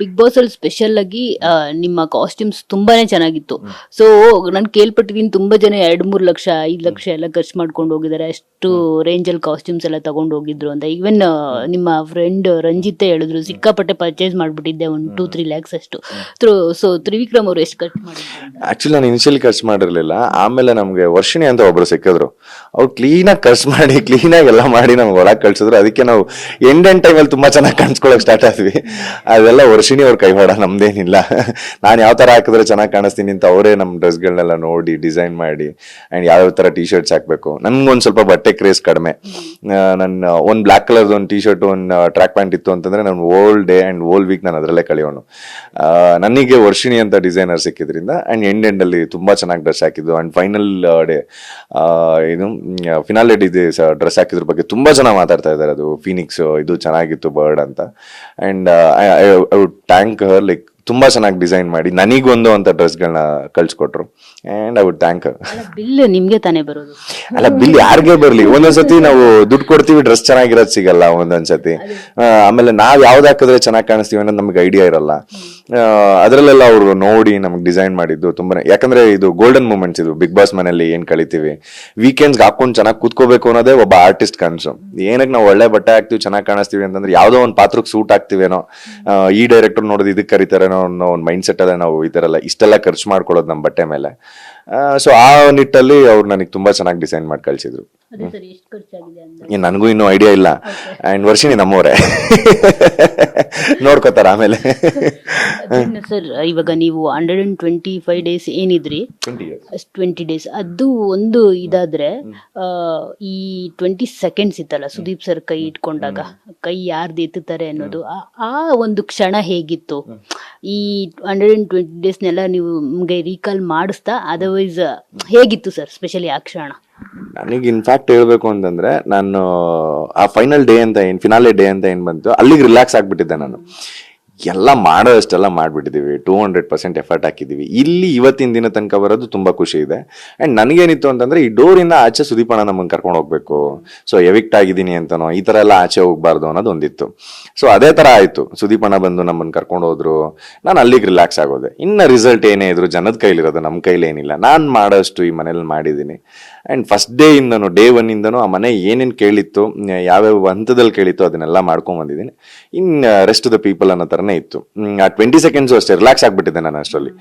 Big boss ಅಲ್ಲಿ special ಆಗಿ ಆ, ನಿಮ್ಮ ಕಾಸ್ಟ್ಯೂಮ್ಸ್ ತುಂಬಾನೇ ಚೆನ್ನಾಗಿತ್ತು. ಸೊ ನಾನು ಕೇಳ್ಪಟ್ಟಿದ್ದೀನಿ ತುಂಬಾ ಜನ ಎರಡ್ ಮೂರ್ ಲಕ್ಷ ಐದು ಲಕ್ಷ ಎಲ್ಲ ಖರ್ಚು ಮಾಡ್ಕೊಂಡು ಹೋಗಿದ್ದಾರೆ. ಅಷ್ಟು ರೇಂಜ್ ಅಲ್ಲಿ ಕಾಸ್ಟ್ಯೂಮ್ಸ್ ಎಲ್ಲ ತಗೊಂಡು ಹೋಗಿದ್ರು ಅಂತ. ಈವನ್ ನಿಮ್ಮ ಫ್ರೆಂಡ್ ರಂಜಿತ್ ಹೇಳಿದ್ರು ಸಿಕ್ಕಾಪಟ್ಟೆ ಪರ್ಚೇಸ್ ಮಾಡ್ಬಿಟ್ಟಿದ್ದೆ ಒಂದು ಟೂ ತ್ರೀ ಲ್ಯಾಕ್ಸ್ ಅಷ್ಟು. ಸೊ ತ್ರಿವಿಕ್ರಮ್ ಅವ್ರು ಎಷ್ಟು ಖರ್ಚು ಮಾಡಿದ್ರು? ಆಕ್ಚುಲಿ ನಾನು ಇನಿಷಿಯಲಿ ಖರ್ಚು ಮಾಡಿರ್ಲಿಲ್ಲ. ಆಮೇಲೆ ನಮ್ಗೆ ವರ್ಷಿಣಿ ಅಂತ ಒಬ್ರು ಸಿಕ್ಕಿದ್ರು. ಅವ್ರು ಕ್ಲೀನಾಗಿ ಖರ್ಚು ಮಾಡಿ ಕ್ಲೀನಾಗಿ ಎಲ್ಲ ಮಾಡಿ ನಮ್ಗೆ ಒಳಗೆ ಕಳ್ಸಿದ್ರು. ಅದಕ್ಕೆ ನಾವು ಎಂಡ್ ಎಂಡ್ ಟೈಮಲ್ಲಿ ತುಂಬಾ ಚೆನ್ನಾಗಿ ಕಾಣಿಸ್ಕೊಳಕ್ ಸ್ಟಾರ್ಟ್ ಆದ್ವಿ. ಅದೆಲ್ಲ ವರ್ಷಿಣಿ ಅವ್ರ ಕೈವಾಡ ನಮ್ದೇನಿಲ್ಲ. ನಾನು ಯಾವ ತರ ಹಾಕಿದ್ರೆ ಚೆನ್ನಾಗಿ ಕಾಣಿಸ್ತೀನಿ ಅಂತ ಅವರೇ ನಮ್ಮ ಡ್ರೆಸ್ಗಳನ್ನೆಲ್ಲ ನೋಡಿ, ಡಿಸೈನ್ ಮಾಡಿ ಅಂಡ್ ಯಾವ್ಯಾವ ತರ ಟಿ ಶರ್ಟ್ಸ್ ಹಾಕಬೇಕು. ನನಗೊಂದು ಸ್ವಲ್ಪ ಬಟ್ಟೆ ಕ್ರೇಸ್ ಕಡಿಮೆ. ನನ್ನ ಒಂದು ಬ್ಲಾಕ್ ಕಲರ್ದು ಒಂದು ಟಿ ಶರ್ಟ್ ಒಂದು ಟ್ರ್ಯಾಕ್ ಪ್ಯಾಂಟ್ ಇತ್ತು ಅಂತಂದ್ರೆ ನಾನು whole day and whole week ನಾನು ಅದರಲ್ಲೇ ಕಳೆಯೋನು. ನನಗೆ ವರ್ಷಿಣಿ ಅಂತ ಡಿಸೈನರ್ ಸಿಕ್ಕಿದ್ರಿಂದ ಅಂಡ್ ಎಂಡ್ ಎಂಡ್ ಅಲ್ಲಿ ತುಂಬಾ ಚೆನ್ನಾಗಿ ಡ್ರೆಸ್ ಹಾಕಿದ್ದು. ಅಂಡ್ ಫೈನಲ್ ಡೇ ಏನು ಫಿನಾಲೆ ಡಿ ಡ್ರೆಸ್ ಹಾಕಿದ್ರ ಬಗ್ಗೆ ತುಂಬಾ ಜನ ಮಾತಾಡ್ತಾ ಇದ್ದಾರೆ ಅದು ಫೀನಿಕ್ಸ್ ಇದು ಚೆನ್ನಾಗಿತ್ತು ಬರ್ಡ್ ಅಂತ. And I would thank her like ತುಂಬಾ ಚೆನ್ನಾಗಿ ಡಿಸೈನ್ ಮಾಡಿ ನನಗೊಂದು ಅಂತ ಡ್ರೆಸ್ಗಳನ್ನ ಕಳ್ಸಿಕೊಟ್ರು. And I would thank her bill ನಿಮ್ಗೆ ತಾನೇ ಬರೋದು. ಅಲ್ಲ ಬಿಲ್ ಯಾರಿಗೆ ಬರಲಿ? ಒಂದೊಂದ್ಸತಿ ನಾವು ದುಡ್ಡು ಕೊಡ್ತೀವಿ ಡ್ರೆಸ್ ಚೆನ್ನಾಗಿರೋದು ಸಿಗಲ್ಲ ಒಂದೊಂದ್ಸತಿ. ಆಮೇಲೆ ನಾವು ಯಾವ್ದು ಹಾಕಿದ್ರೆ ಚೆನ್ನಾಗಿ ಕಾಣಿಸ್ತೀವಿ ಅನ್ನೋದು ನಮ್ಗೆ ಐಡಿಯಾ ಇರಲ್ಲ. ಅದ್ರಲ್ಲೆಲ್ಲ ಅವರು ನೋಡಿ ನಮ್ಗೆ ಡಿಸೈನ್ ಮಾಡಿದ್ದು ತುಂಬಾ ಯಾಕಂದ್ರೆ ಇದು ಗೋಲ್ಡನ್ ಮೂಮೆಂಟ್ಸ್ ಇದು. ಬಿಗ್ ಬಾಸ್ ಮನೆಯಲ್ಲಿ ಏನ್ ಕಳಿತೀವಿ? ವೀಕೆಂಡ್ಸ್ ಹಾಕೊಂಡು ಚೆನ್ನಾಗಿ ಕೂತ್ಕೋಬೇಕು ಅನ್ನೋದೇ ಒಬ್ಬ ಆರ್ಟಿಸ್ಟ್ ಕನ್ಸು. ಏನಕ್ಕೆ ನಾವು ಒಳ್ಳೆ ಬಟ್ಟೆ ಹಾಕ್ತಿವಿ, ಚೆನ್ನಾಗಿ ಕಾಣಿಸ್ತೀವಿ ಅಂತಂದ್ರೆ ಯಾವುದೋ ಒಂದು ಪಾತ್ರಕ್ಕೆ ಸೂಟ್ ಆಗ್ತಿವೇನೋ ಈ ಡೈರೆಕ್ಟರ್ ನೋಡೋದು ಇದಕ್ಕೆ ಕರಿತಾರೇನೋ ಅನ್ನೋ ಒಂದು ಮೈಂಡ್ ಸೆಟ್ ಅಲ್ಲೇ ನಾವು ಈ ತರ ಎಲ್ಲ ಇಷ್ಟೆಲ್ಲ ಖರ್ಚು ಮಾಡ್ಕೊಳ್ಳೋದು ನಮ್ಮ ಬಟ್ಟೆ ಮೇಲೆ. ಸೊ ಆ ನಿಟ್ಟಲ್ಲಿ ಅವ್ರು ನನಗೆ ತುಂಬಾ ಚೆನ್ನಾಗಿ ಡಿಸೈನ್ ಮಾಡಿ ಕಳ್ಸಿದ್ರು ಅದೇ ಸರ್ ಎಷ್ಟು ಖರ್ಚಾಗಿದೆ ಏನ್ ನನಗೂ ಇನ್ನೂ ಐಡಿಯಾ ಇಲ್ಲ. ಅಂಡ್ ವರ್ಷಿಣಿ ನಮ್ಮವರೇ. ನೋಡ್ಕೋತಾರ ಆಮೇಲೆ. ಸರ್ ಇವಾಗ ನೀವು hundred and twenty five days ಏನಿದ್ರಿ twenty days ಅದು ಒಂದು ಇದಾದ್ರೆ ಆ, ಈ ಟ್ವೆಂಟಿ ಸೆಕೆಂಡ್ಸ್ ಇತ್ತಲ್ಲ ಸುದೀಪ್ ಸರ್ ಕೈ ಇಟ್ಕೊಂಡಾಗ? ಕೈ ಯಾರ್ದು ಎತ್ತುತ್ತಾರೆ ಅನ್ನೋದು? ಆ- ಆ ಒಂದು ಕ್ಷಣ ಹೇಗಿತ್ತು? ಈ ಹಂಡ್ರೆಡ್ ಅಂಡ್ ಟ್ವೆಂಟಿ ಡೇಸ್ನೆಲ್ಲ ನೀವು ನಿಮಗೆ ರೀಕಾಲ್ ಮಾಡಿಸ್ತಾ ಅದರ್ವೈಸ್ ಹೇಗಿತ್ತು ಸರ್ ಸ್ಪೆಷಲಿ ಆ ಕ್ಷಣ? ನನಗೆ ಇನ್ಫ್ಯಾಕ್ಟ್ ಹೇಳ್ಬೇಕು ಅಂತಂದ್ರೆ ನಾನು, ಆ ಫೈನಲ್ ಡೇ ಅಂತ ಏನು ಫಿನಾಲೆ ಡೇ ಅಂತ ಏನು ಬಂತು ಅಲ್ಲಿಗೆ ರಿಲ್ಯಾಕ್ಸ್ ಆಗ್ಬಿಟ್ಟಿದ್ದೆ ನಾನು. ಎಲ್ಲ ಮಾಡೋ ಅಷ್ಟೆಲ್ಲ ಮಾಡ್ಬಿಟ್ಟಿದ್ದೀವಿ ಟೂ ಹಂಡ್ರೆಡ್ ಪರ್ಸೆಂಟ್ ಎಫರ್ಟ್ ಹಾಕಿದ್ದೀವಿ ಇಲ್ಲಿ ಇವತ್ತಿನ ದಿನ ತನಕ ಬರೋದು ತುಂಬ ಖುಷಿ ಇದೆ. ಆ್ಯಂಡ್ ನನಗೇನಿತ್ತು ಅಂತಂದರೆ ಈ ಡೋರಿಂದ ಆಚೆ ಸುದೀಪಣ್ಣ ನಮ್ಮನ್ನ ಕರ್ಕೊಂಡು ಹೋಗಬೇಕು. ಸೊ ಎವಿಕ್ಟ್ ಆಗಿದ್ದೀನಿ ಅಂತನೋ, ಈ ಥರ ಎಲ್ಲ ಆಚೆ ಹೋಗಬಾರ್ದು ಅನ್ನೋದು ಒಂದಿತ್ತು. ಸೊ ಅದೇ ಥರ ಆಯಿತು. ಸುದೀಪಣ್ಣ ಬಂದು ನಮ್ಮನ್ನು ಕರ್ಕೊಂಡು ಹೋದ್ರು. ನಾನು ಅಲ್ಲಿಗೆ ರಿಲ್ಯಾಕ್ಸ್ ಆಗೋದೆ. ಇನ್ನು ರಿಸಲ್ಟ್ ಏನೇ ಇದ್ರು ಜನದ ಕೈಲಿರೋದು ನಮ್ಮ ಕೈಲಿ ಏನಿಲ್ಲ ನಾನು ಮಾಡೋಷ್ಟು ಈ ಮನೇಲಿ ಮಾಡಿದ್ದೀನಿ ಅಂಡ್ ಫಸ್ಟ್ ಡೇ ಇಂದನು ಡೇ ಒನ್ ಇಂದನು ಆ ಮನೆ ಏನೇನು ಕೇಳಿತ್ತು ಯಾವ್ಯಾವ ಹಂತದಲ್ಲಿ ಕೇಳಿತ್ತು ಅದನ್ನೆಲ್ಲ ಮಾಡ್ಕೊಂಡು ಬಂದಿದ್ದೀನಿ. ಇನ್ ರೆಸ್ಟ್ ದ ಪೀಪಲ್ ಅನ್ನೋ ಥರನೇ ಇತ್ತು. ಆ ಟ್ವೆಂಟಿ ಸೆಕೆಂಡ್ಸು ಅಷ್ಟೇ ರಿಲ್ಯಾಕ್ಸ್ ಆಗಿಬಿಟ್ಟಿದ್ದೆ ನಾನು ಅಷ್ಟರಲ್ಲಿ.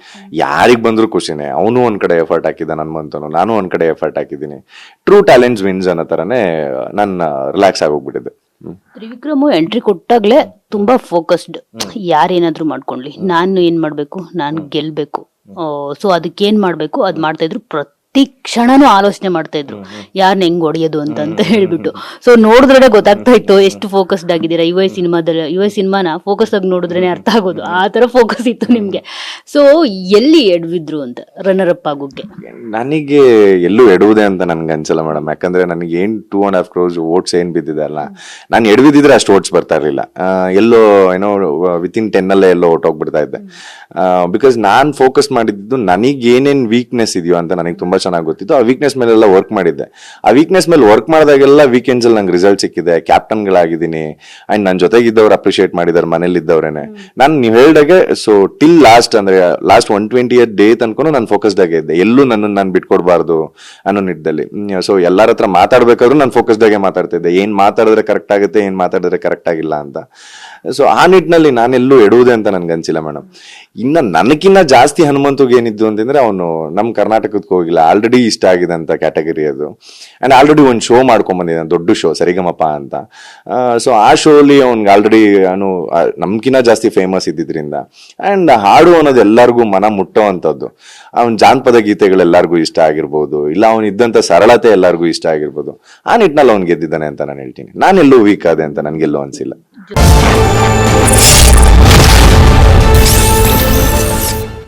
ಯಾರಿಗೆ ಬಂದರೂ ಖುಷಿನೇ. ಅವನು ಒಂದು ಕಡೆ ಎಫರ್ಟ್ ಹಾಕಿದ್ದ ನನ್ನ ಮಂತನು ನಾನು ಒಂದು ಕಡೆ ಎಫರ್ಟ್ ಹಾಕಿದ್ದೀನಿ. ಟ್ರೂ ಟ್ಯಾಲೆಂಟ್ಸ್ ವಿನ್ಸ್ ಅನ್ನೋ ಥರನೇ ನಾನು ರಿಲ್ಯಾಕ್ಸ್ ಆಗೋಗ್ಬಿಟ್ಟಿದ್ದೆ. ತ್ರಿವಿಕ್ರಮು ಎಂಟ್ರಿ ಕೊಟ್ಟಾಗ್ಲೇ ತುಂಬಾ ಫೋಕಸ್ಡ್ ಯಾರೇನಾದ್ರೂ ಮಾಡ್ಕೊಂಡ್ಲಿ. ನಾನು ಏನ್ ಮಾಡ್ಬೇಕು? ನಾನು ಗೆಲ್ಬೇಕು. ಸೊ ಅದಕ್ಕೆ ಏನ್ ಮಾಡ್ಬೇಕು? ಅದ್ ಮಾಡ್ತಾ ಇದ್ರು ಪ್ರತಿ ಕ್ಷಣನೂ ಆಲೋಚನೆ ಮಾಡ್ತಾ ಇದ್ರು. ಯಾರನ್ನ ಹೆಂಗ್ ಹೊಡೆಯೋದು ಅಂತ ಅಂತ ಹೇಳ್ಬಿಟ್ಟು. ಸೊ ನೋಡಿದ್ರೆ ಗೊತ್ತಾಗ್ತಾ ಇತ್ತು ಎಷ್ಟು ಫೋಕಸ್ಡ್ ಆಗಿದ್ದೀರಾ? ಯುವ ಸಿನಿಮಾದಲ್ಲಿ ಯುವ ಸಿನಿಮಾನ ಫೋಕಸ್ ಆಗಿ ನೋಡಿದ್ರೇನೆ ಅರ್ಥ ಆಗೋದು. ಆ ತರ ಫೋಕಸ್ ಇತ್ತು ನಿಮ್ಗೆ. ಸೊ ಎಲ್ಲಿ ಎಡವಿದ್ರು ಅಂತ ರನ್ನರ್ ಅಪ್ ಆಗೋಕೆ? ನನಗೆ ಎಲ್ಲೂ ಎಡುವುದೇ ಅಂತ ನನ್ಗೆ ಅನ್ಸಲ್ಲ ಮೇಡಮ್. ಯಾಕಂದ್ರೆ ನನಗೆ ಏನ್ two and half crores votes ಏನ್ ಬಿದ್ದಿದೆ ಅಲ್ಲ ನಾನು ಎಡವಿದ್ರೆ ಅಷ್ಟು ಓಟ್ಸ್ ಬರ್ತಾ ಇರಲಿಲ್ಲ. ಎಲ್ಲೋ ಏನೋ ವಿತಿನ್ ಟೆನ್ ಅಲ್ಲೇ ಎಲ್ಲೋ ಹೊಟ್ಟೋಗ್ಬಿಡ್ತಾ ಇದ್ದೆ. ಬಿಕಾಸ್ ನಾನು ಫೋಕಸ್ ಮಾಡಿದ್ದು ನನಗೆ ಏನೇನ್ ವೀಕ್ನೆಸ್ ಇದೆಯೋ ಅಂತ ನನಗೆ ತುಂಬಾ ಚೆನ್ನಾಗಿ ಗೊತ್ತಿತ್ತು. ಆ ವೀಕ್ನೆಸ್ ಮೇಲೆಲ್ಲ ವರ್ಕ್ ಮಾಡಿದ್ದೆ. ಆ ವೀಕ್ನೆಸ್ ಮೇಲೆ ವರ್ಕ್ ಮಾಡಿದಾಗೆಲ್ಲ ವೀಕೆಂಡ್ಸ್ ಅಲ್ಲಿ ನಂಗೆ ರಿಸಲ್ಟ್ ಸಿಕ್ಕಿದೆ. ಕ್ಯಾಪ್ಟನ್ ಗಳಾಗಿದ್ದೀನಿ. ಅಂಡ್ ನನ್ನ ಜೊತೆಗಿದ್ದವ್ರು ಅಪ್ರಿಶಿಯೇಟ್ ಮಾಡಿದ್ದಾರೆ ಮನೇಲಿ ಇದ್ದವ್ರೇನೆ ನಾನು ನೀವು ಹೇಳ್ದಾಗೆ ಸೊ ಟಿಲ್ ಲಾಸ್ಟ್ ಅಂದ್ರೆ last one twenty eight day ತನಕ ನಾನು ಫೋಕಸ್ಡ್ ಆಗೇ ಇದ್ದೆ. ಎಲ್ಲೂ ನನ್ನನ್ನು ನಾನು ಬಿಟ್ಕೊಡ್ಬಾರ್ದು ಅನ್ನೋ ನಿಟ್ಟಿನಲ್ಲಿ ಸೊ ಎಲ್ಲರ ಹತ್ರ ಮಾತಾಡ್ಬೇಕಾದ್ರೂ ನಾನು ಆಗೇ ಮಾತಾಡ್ತಿದ್ದೆ ಏನ್ ಮಾತಾಡಿದ್ರೆ ಕರೆಕ್ಟ್ ಆಗುತ್ತೆ ಏನ್ ಮಾತಾಡಿದ್ರೆ ಕರೆಕ್ಟ್ ಆಗಿಲ್ಲ ಅಂತ. ಸೊ ಆ ನಿಟ್ಟಿನಲ್ಲಿ ನಾನೆಲ್ಲೂ ಎಡುವುದೇ ಅಂತ ನನ್ಗೆ ಅನ್ಸಿಲ್ಲ ಮೇಡಮ್ ಇನ್ನ ನನಗಿನ್ನ ಜಾಸ್ತಿ ಹನುಮಂತುಗೆ ಏನಿದ್ದು ಅಂತಂದ್ರೆ ಅವನು ನಮ್ಮ ಕರ್ನಾಟಕಕ್ಕೆ ಹೋಗಿಲ್ಲ. ಆಲ್ರೆಡಿ ಇಷ್ಟ ಆಗಿದೆ ಅಂತ ಕ್ಯಾಟಗರಿ ಅದು. ಆ್ಯಂಡ್ ಆಲ್ರೆಡಿ ಒಂದು ಶೋ ಮಾಡ್ಕೊಂಡ್ ದೊಡ್ಡ ಶೋ ಸರಿಗಮಪ ಅಂತ. ಸೊ ಆ ಶೋಲಿ ಅವ್ನಿಗೆ ಆಲ್ರೆಡಿ ಅವನು ನಮ್ಕಿನ್ನ ಜಾಸ್ತಿ ಫೇಮಸ್ ಇದ್ದಿದ್ರಿಂದ. ಆ್ಯಂಡ್ ಹಾಡು ಅನ್ನೋದು ಎಲ್ಲರಿಗೂ ಮನ ಮುಟ್ಟೋ ಅಂತದ್ದು ಅವನ ಜಾನಪದ ಗೀತೆಗಳು ಎಲ್ಲರಿಗೂ ಇಷ್ಟ ಆಗಿರ್ಬೋದು, ಇಲ್ಲ ಅವನು ಇದ್ದಂಥ ಸರಳತೆ ಎಲ್ಲರಿಗೂ ಇಷ್ಟ ಆಗಿರ್ಬೋದು. ಆ ನಿಟ್ಟಿನಲ್ಲಿ ಅವ್ನು ಗೆದ್ದಿದ್ದಾನೆ ಅಂತ ನಾನು ಹೇಳ್ತೀನಿ. ನಾನೆಲ್ಲೂ ವೀಕ್ ಆದೆ ಅಂತ ನನಗೆಲ್ಲೂ ಅನ್ಸಿಲ್ಲ.